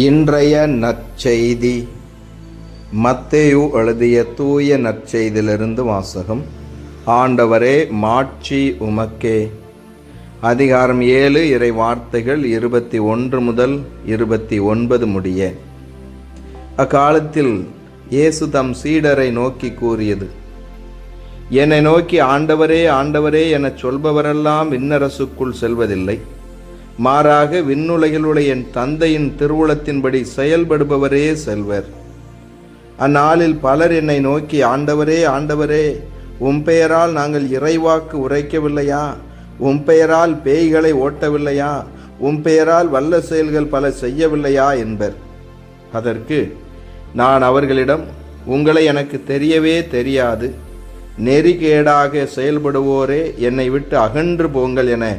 இன்றைய நற்செய்தி மத்தேயு எழுதிய தூய நற்செய்தியிலிருந்து வாசகம். ஆண்டவரே மாட்சி உமக்கே. அதிகாரம் ஏழு இறை வார்த்தைகள் இருபத்தி ஒன்று முதல் இருபத்தி ஒன்பது முடிய. அக்காலத்தில் இயேசு தம் சீடரை நோக்கி கூறியது என்னை நோக்கி ஆண்டவரே ஆண்டவரே எனச் சொல்பவரெல்லாம் விண்ணரசுக்குள் செல்வதில்லை. மாறாக விண்ணுலகிலுடைய என் தந்தையின் திருவுளத்தின்படி செயல்படுபவரே செல்வர். அந்நாளில் பலர் என்னை நோக்கி ஆண்டவரே ஆண்டவரே உம் பெயரால் நாங்கள் இறைவாக்கு உரைக்கவில்லையா? உம் பெயரால் பேய்களை ஓட்டவில்லையா? உம் பெயரால் வல்ல செயல்கள் பல செய்யவில்லையா? என்பர். அதற்கு நான் அவர்களிடம் உங்களை எனக்கு தெரியவே தெரியாது. நெறிகேடாக செயல்படுவோரே என்னை விட்டு அகன்று போங்கள் என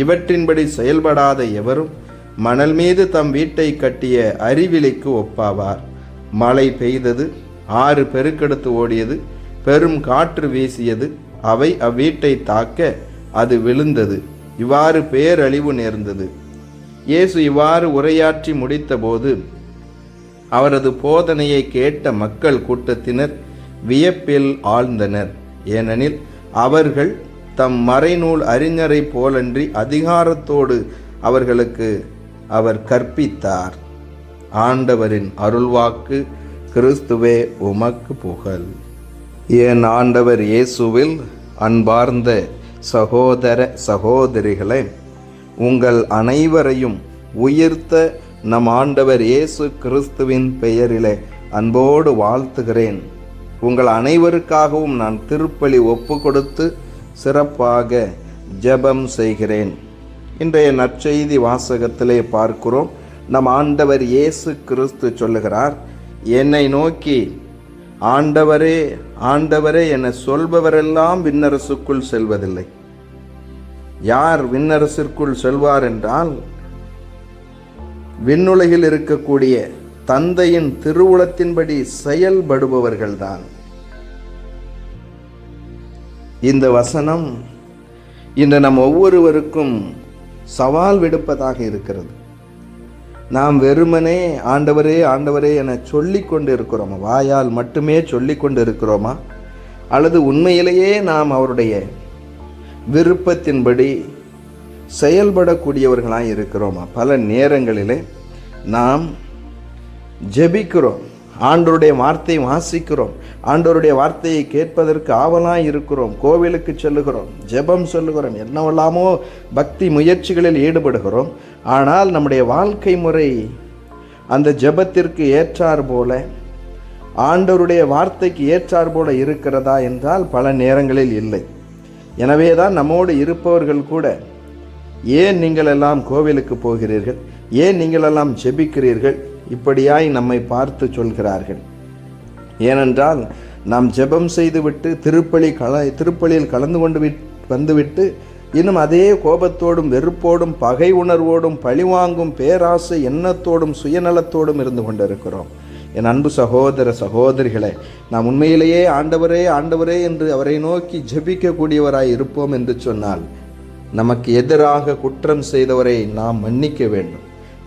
இவற்றின்படி செயல்படாத எவரும் மணல் மீது தம் வீட்டை கட்டிய அறிவிலைக்கு ஒப்பாவார். மழை பெய்தது ஆறு பெருக்கெடுத்து ஓடியது பெரும் காற்று வீசியது அவை அவ்வீட்டை தாக்க அது விழுந்தது. இவ்வாறு பேரழிவு நேர்ந்தது. இயேசு இவ்வாறு உரையாற்றி முடித்தபோது அவரது போதனையை கேட்ட மக்கள் கூட்டத்தினர் வியப்பில் ஆழ்ந்தனர். ஏனெனில் அவர்கள் தம் மறைநூல் அறிஞரை போலன்றி அதிகாரத்தோடு அவர்களுக்கு அவர் கற்பித்தார். ஆண்டவரின் அருள்வாக்கு கிறிஸ்துவே உமக்கு புகழ். என் ஆண்டவர் இயேசுவில் அன்பார்ந்த சகோதர சகோதரிகளே உங்கள் அனைவரையும் உயிர்த்த நம் ஆண்டவர் இயேசு கிறிஸ்துவின் பெயரிலே அன்போடு வாழ்த்துகிறேன். உங்கள் அனைவருக்காகவும் நான் திருப்பலி ஒப்பு கொடுத்து சிறப்பாக ஜெபம் செய்கிறேன். இன்றைய நற்செய்தி வாசகத்திலே பார்க்கிறோம். நம் ஆண்டவர் இயேசு கிறிஸ்து சொல்லுகிறார் என்னை நோக்கி ஆண்டவரே ஆண்டவரே என சொல்பவரெல்லாம் விண்ணரசுக்குள் செல்வதில்லை. யார் விண்ணரசிற்குள் செல்வார் என்றால் விண்ணுலகில் இருக்கக்கூடிய தந்தையின் திருவுளத்தின்படி செயல்படுபவர்கள்தான். இந்த வசனம் இன்று நம் ஒவ்வொருவருக்கும் சவால் விடுப்பதாக இருக்கிறது. நாம் வெறுமனே ஆண்டவரே ஆண்டவரே என சொல்லி கொண்டு இருக்கிறோமா வாயால் மட்டுமே சொல்லி கொண்டு இருக்கிறோமா அல்லது உண்மையிலேயே நாம் அவருடைய விருப்பத்தின்படி செயல்படக்கூடியவர்களாக இருக்கிறோமா? பல நேரங்களிலே நாம் ஜெபிக்கிறோம். ஆண்டோருடைய வார்த்தையை வாசிக்கிறோம். ஆண்டோருடைய வார்த்தையை கேட்பதற்கு ஆவலாக இருக்கிறோம். கோவிலுக்கு செல்லுகிறோம். ஜெபம் சொல்லுகிறோம். என்னவெல்லாமோ பக்தி முயற்சிகளில் ஈடுபடுகிறோம். ஆனால் நம்முடைய வாழ்க்கை முறை அந்த ஜெபத்திற்கு ஏற்றார் போல ஆண்டவருடைய வார்த்தைக்கு ஏற்றார் போல இருக்கிறதா என்றால் பல நேரங்களில் இல்லை. எனவே தான் நம்மோடு இருப்பவர்கள் கூட ஏன் நீங்கள் எல்லாம் கோவிலுக்கு போகிறீர்கள்? ஏன் நீங்களெல்லாம் ஜெபிக்கிறீர்கள்? இப்படியாய் நம்மை பார்த்து சொல்கிறார்கள். ஏனென்றால் நாம் ஜெபம் செய்துவிட்டு திருப்பலி கல திருப்பலியில் கலந்து கொண்டு விட் வந்துவிட்டு இன்னும் அதே கோபத்தோடும் வெறுப்போடும் பகை உணர்வோடும் பழிவாங்கும் பேராசை எண்ணத்தோடும் சுயநலத்தோடும் இருந்து கொண்டிருக்கிறோம். என் அன்பு சகோதர சகோதரிகளே நாம் உண்மையிலேயே ஆண்டவரே ஆண்டவரே என்று அவரை நோக்கி ஜெபிக்கக்கூடியவராய் இருப்போம் என்று சொன்னால் நமக்கு எதிராக குற்றம் செய்தவரை நாம் மன்னிக்க வேண்டும்.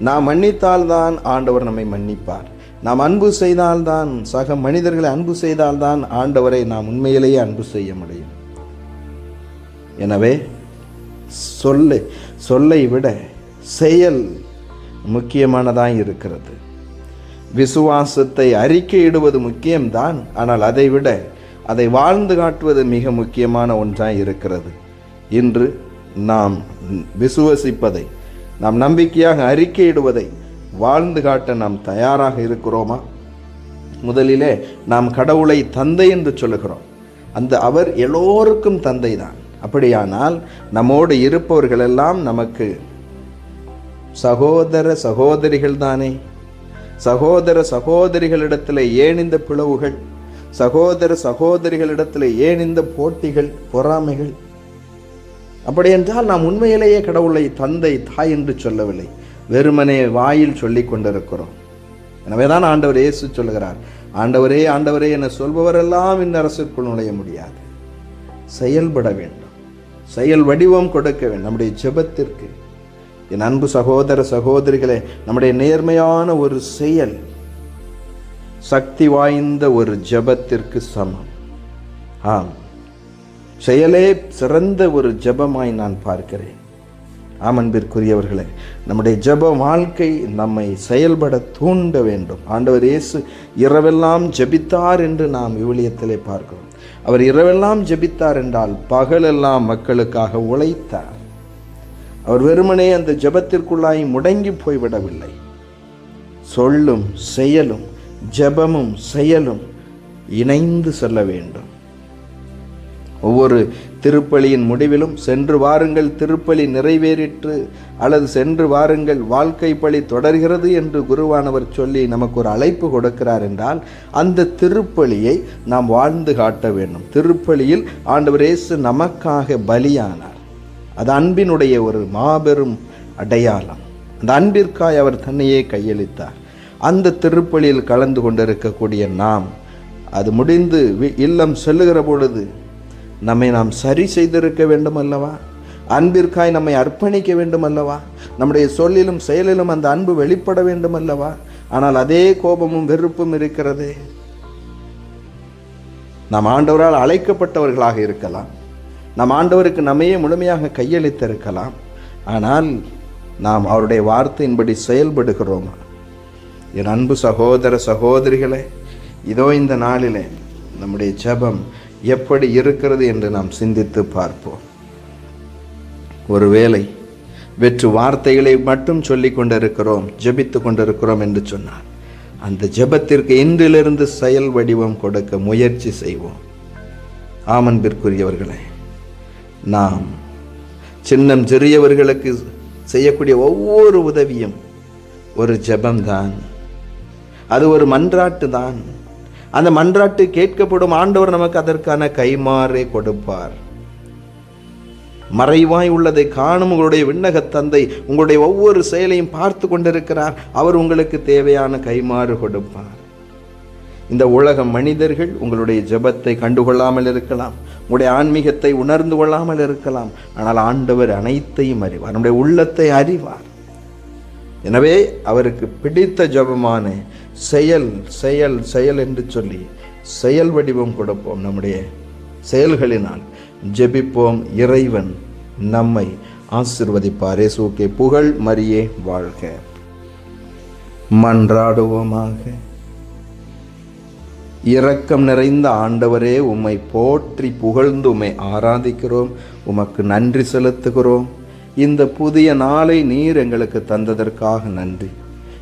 நாம் மன்னித்தால்தான் ஆண்டவர் நம்மை மன்னிப்பார். நாம் அன்பு செய்தால்தான் சக மனிதர்களை அன்பு செய்தால்தான் ஆண்டவரை நாம் உண்மையிலேயே அன்பு செய்ய முடியும். எனவே சொல்லை சொல்லை விட செயல் முக்கியமானதாக இருக்கிறது. விசுவாசத்தை அறிக்கையிடுவது முக்கியம்தான் ஆனால் அதை விட அதை வாழ்ந்து காட்டுவது மிக முக்கியமான ஒன்றாக இருக்கிறது. இன்று நாம் விசுவசிப்பதை நாம் நம்பிக்கையாக அறிக்கையிடுவதை வாழ்ந்து காட்ட நாம் தயாராக இருக்கிறோமா? முதலிலே நாம் கடவுளை தந்தை என்று சொல்லுகிறோம். அந்த அவர் எல்லோருக்கும் தந்தை தான் அப்படியானால் நம்மோடு இருப்பவர்களெல்லாம் நமக்கு சகோதர சகோதரிகள் தானே. சகோதர சகோதரிகளிடத்தில் ஏன் இந்த பிளவுகள்? சகோதர சகோதரிகளிடத்தில் ஏன் இந்த போட்டிகள் பொறாமைகள்? அப்படியென்றால் நாம் உண்மையிலேயே கடவுளை தந்தை தாய் என்று சொல்லவில்லை. வெறுமனே வாயில் சொல்லி கொண்டிருக்கிறோம். எனவேதான் ஆண்டவர் இயேசு சொல்லுகிறார் ஆண்டவரே ஆண்டவரே என சொல்பவரெல்லாம் இந்த அரசிற்குள் நுழைய முடியாது. செயல்பட வேண்டும். செயல் வடிவம் கொடுக்க வேண்டும். நம்முடைய ஜெபத்திற்கு. என் அன்பு சகோதர சகோதரிகளே நம்முடைய நேர்மையான ஒரு செயல் சக்தி வாய்ந்த ஒரு ஜெபத்திற்கு சமம். ஆம். செயலே சிறந்த ஒரு ஜெபமாய் நான் பார்க்கிறேன். ஆமன்பிற்குரியவர்களே நம்முடைய ஜப வாழ்க்கை நம்மை செயல்பட தூண்ட வேண்டும். ஆண்டவர் இயேசு இரவெல்லாம் ஜெபித்தார் என்று நாம் விவிலியத்திலே பார்க்கிறோம். அவர் இரவெல்லாம் ஜெபித்தார் என்றால் பகலெல்லாம் மக்களுக்காக உழைத்தார். அவர் வெறுமனே அந்த ஜபத்திற்குள்ளாய் முடங்கி போய்விடவில்லை. சொல்லும் செயலும் ஜெபமும் செயலும் இணைந்து செல்ல வேண்டும். ஒவ்வொரு திருப்பலியின் முடிவிலும் சென்று வாருங்கள். திருப்பலி நிறைவேறிற்று அல்லது சென்று வாருங்கள். வாழ்க்கை பழி தொடர்கிறது என்று குருவானவர் சொல்லி நமக்கு ஒரு அழைப்பு கொடுக்கிறார் என்றால் அந்த திருப்பலியை நாம் வாழ்ந்து காட்ட வேண்டும். திருப்பலியில் ஆண்டவர் இயேசு நமக்காக பலியானார். அது அன்பினுடைய ஒரு மாபெரும் அடையாளம். அந்த அன்பிற்காய் அவர் தன்னையே கையளித்தார். அந்த திருப்பலியில் கலந்து கொண்டிருக்கக்கூடிய நாம் அது முடிந்து வி- இல்லம் செல்லுகிற பொழுது நம்மை நாம் சரி செய்திருக்க வேண்டும் அல்லவா அன்பிற்காய் நம்மை அர்ப்பணிக்க வேண்டும் அல்லவா நம்முடைய சொல்லிலும் செயலிலும் அந்த அன்பு வெளிப்பட வேண்டும் அல்லவா ஆனால் அதே கோபமும் வெறுப்பும் இருக்கிறதே. நாம் ஆண்டவரால் அழைக்கப்பட்டவர்களாக இருக்கலாம். நம் ஆண்டவருக்கு நம்மையே முழுமையாக கையளித்திருக்கலாம். ஆனால் நாம் அவருடைய வார்த்தையின்படி செயல்படுகிறோமா. என் அன்பு சகோதர சகோதரிகளே இதோ இந்த நாளிலே நம்முடைய ஜெபம் எப்படி இருக்கிறது என்று நாம் சிந்தித்து பார்ப்போம். ஒருவேளை வெற்று வார்த்தைகளை மட்டும் சொல்லிக் கொண்டிருக்கிறோம் ஜபித்து கொண்டிருக்கிறோம் என்று சொன்னார் அந்த ஜெபத்திற்கு இன்றிலிருந்து செயல் வடிவம் கொடுக்க முயற்சி செய்வோம். ஆமன்பிற்குரியவர்களே நாம் சின்னம் சிறியவர்களுக்கு செய்யக்கூடிய ஒவ்வொரு உதவியும் ஒரு ஜபம்தான். அது ஒரு மன்றாட்டு தான் அந்த மன்றாட்டு கேட்கப்படும் ஆண்டவர் நமக்கு அதற்கான கைமாறே கொடுப்பார். மறைவாய் உள்ளதை காணும் உங்களுடைய விண்ணகத் தந்தை உங்களுடைய ஒவ்வொரு செயலையும் பார்த்து கொண்டிருக்கிறார். அவர் உங்களுக்கு தேவையான கைமாறு கொடுப்பார். இந்த உலக மனிதர்கள் உங்களுடைய ஜெபத்தை கண்டுகொள்ளாமல் இருக்கலாம் உங்களுடைய ஆன்மீகத்தை உணர்ந்து கொள்ளாமல் இருக்கலாம். ஆனால் ஆண்டவர் அனைத்தையும் அறிவார். நம்முடைய உள்ளத்தை அறிவார். எனவே அவருக்கு பிடித்த ஜெபமான செயல் செயல் செயல் என்று சொல்லி செயல் வடிவம் கொடுப்போம் நம்முடைய செயல்களினால். ஜெபிப்போம் இறைவன் நம்மை ஆசிர்வதிப்பாரே. சூக்கே புகழ் மரியே வாழ்க. மன்றாடுவோமாக. இரக்கம் நிறைந்த ஆண்டவரே உம்மை போற்றி புகழ்ந்து உம்மை ஆராதிக்கிறோம். உமக்கு நன்றி செலுத்துகிறோம். இந்த புதிய நாளை நீர் எங்களுக்கு தந்ததற்காக நன்றி.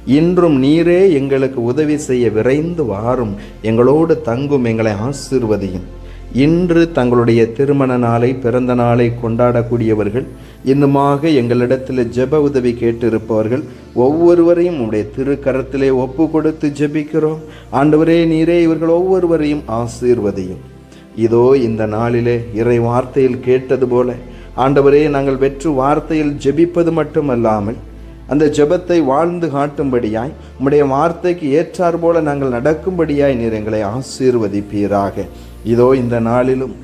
இன்றும் நீரே எங்களுக்கு உதவி செய்ய விரைந்து வாரும். எங்களோடு தங்கும் எங்களை ஆசிர்வதியும். இன்று தங்களுடைய திருமண நாளை பிறந்த நாளை கொண்டாடக்கூடியவர்கள் இன்னுமாக எங்களிடத்தில் ஜெப உதவி கேட்டிருப்பவர்கள் ஒவ்வொருவரையும் உடைய திருக்கரத்திலே ஒப்பு கொடுத்து ஜெபிக்கிறோம். ஆண்டவரே நீரே இவர்கள் ஒவ்வொருவரையும் ஆசீர்வதியும். இதோ இந்த நாளிலே இறை வார்த்தையில் கேட்டது போல ஆண்டவரே நாங்கள் வெற்று வார்த்தையில் ஜெபிப்பது மட்டுமல்லாமல் அந்த ஜெபத்தை வாழ்ந்து காட்டும்படியாய் உம்முடைய வார்த்தைக்கு ஏற்றார் போல நாங்கள் நடக்கும்படியாய் நீர் எங்களை ஆசீர்வதிப்பீராக. இதோ இந்த நாளிலும்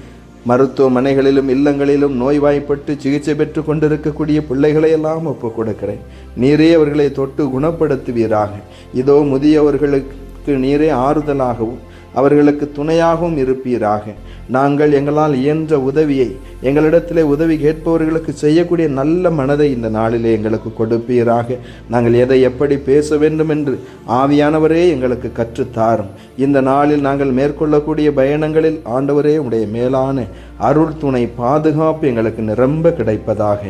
மருத்துவமனைகளிலும் இல்லங்களிலும் நோய்வாய்ப்பட்டு சிகிச்சை பெற்று கொண்டிருக்கக்கூடிய பிள்ளைகளை எல்லாம் ஒப்புக் கொடுக்கிறேன். நீரே அவர்களை தொட்டு குணப்படுத்துவீராக. இதோ முதியவர்களுக்கு நீரே ஆறுதலாகவும் அவர்களுக்கு துணையாகவும் இருப்பீராக. நாங்கள் எங்களால் இயன்ற உதவியை எங்களிடத்திலே உதவி கேட்பவர்களுக்கு செய்யக்கூடிய நல்ல மனதை இந்த நாளிலே எங்களுக்கு கொடுப்பீராக. நாங்கள் எதை எப்படி பேச வேண்டும் என்று ஆவியானவரே எங்களுக்கு கற்றுத்தாரும். இந்த நாளில் நாங்கள் மேற்கொள்ளக்கூடிய பயணங்களில் ஆண்டவரே உடைய மேலான அருள் துணை பாதுகாப்பு எங்களுக்கு நிரம்ப கிடைப்பதாக.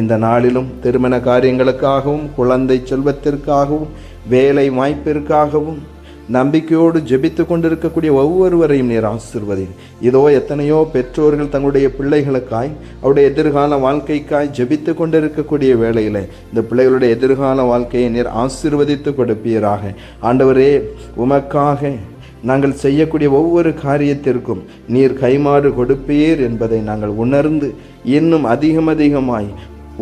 இந்த நாளிலும் திருமண காரியங்களுக்காகவும் குழந்தை செல்வத்திற்காகவும் வேலை வாய்ப்பிற்காகவும் நம்பிக்கையோடு ஜெபித்து கொண்டிருக்கக்கூடிய ஒவ்வொருவரையும் நீர் ஆசிர்வதி இதோ எத்தனையோ பெற்றோர்கள் தங்களுடைய பிள்ளைகளுக்காய் அவருடைய எதிர்கால வாழ்க்கைக்காய் ஜெபித்து கொண்டிருக்கக்கூடிய வேளையில் இந்த பிள்ளைகளுடைய எதிர்கால வாழ்க்கையை நீர் ஆசீர்வதித்து கொடுப்பீராக. ஆண்டவரே உமக்காக நாங்கள் செய்யக்கூடிய ஒவ்வொரு காரியத்திற்கும் நீர் கைமாறு கொடுப்பீர் என்பதை நாங்கள் உணர்ந்து இன்னும் அதிகம் அதிகமாய்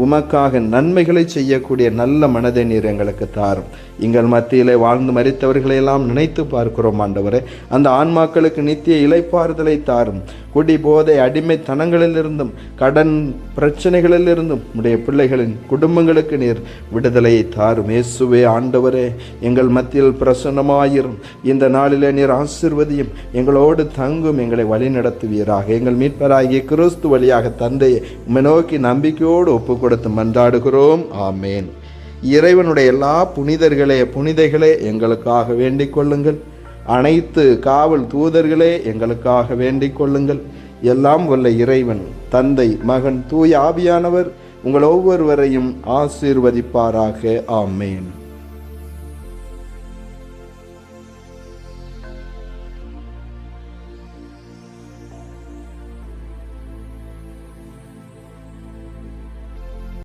உமக்காக நன்மைகளை செய்யக்கூடிய நல்ல மனதை நீர் எங்களுக்கு தாரும். எங்கள் மத்தியிலே வாழ்ந்து மறித்தவர்களையெல்லாம் நினைத்து பார்க்கிறோம் ஆண்டவரே. அந்த ஆன்மாக்களுக்கு நித்திய இலைப்பாறுதலை தாரும். குடி போதை அடிமைத்தனங்களிலிருந்தும் கடன் பிரச்சனைகளிலிருந்தும் உடைய பிள்ளைகளின் குடும்பங்களுக்கு நீர் விடுதலையை தாரும். இயேசுவே ஆண்டவரே எங்கள் மத்தியில் பிரசன்னமாயிரும். இந்த நாளிலே நீர் ஆசிர்வதியும் எங்களோடு தங்கும் எங்களை வழிநடத்துவீராக. எங்கள் மீட்பராகிய கிறிஸ்து வழியாக தந்தையை உம்மை நோக்கி நம்பிக்கையோடு ஒப்புக்கொள் கொடுத்து மன்றாடுகிறோம். ஆமேன். இறைவனுடைய எல்லா புனிதர்களே புனிதைகளே எங்களுக்காக வேண்டிக் கொள்ளுங்கள். அனைத்து காவல் தூதர்களே எங்களுக்காக வேண்டிக் கொள்ளுங்கள். எல்லாம் வல்ல இறைவன் தந்தை மகன் தூய ஆவியானவர் உங்கள் ஒவ்வொருவரையும் ஆசீர்வதிப்பாராக. ஆமேன்.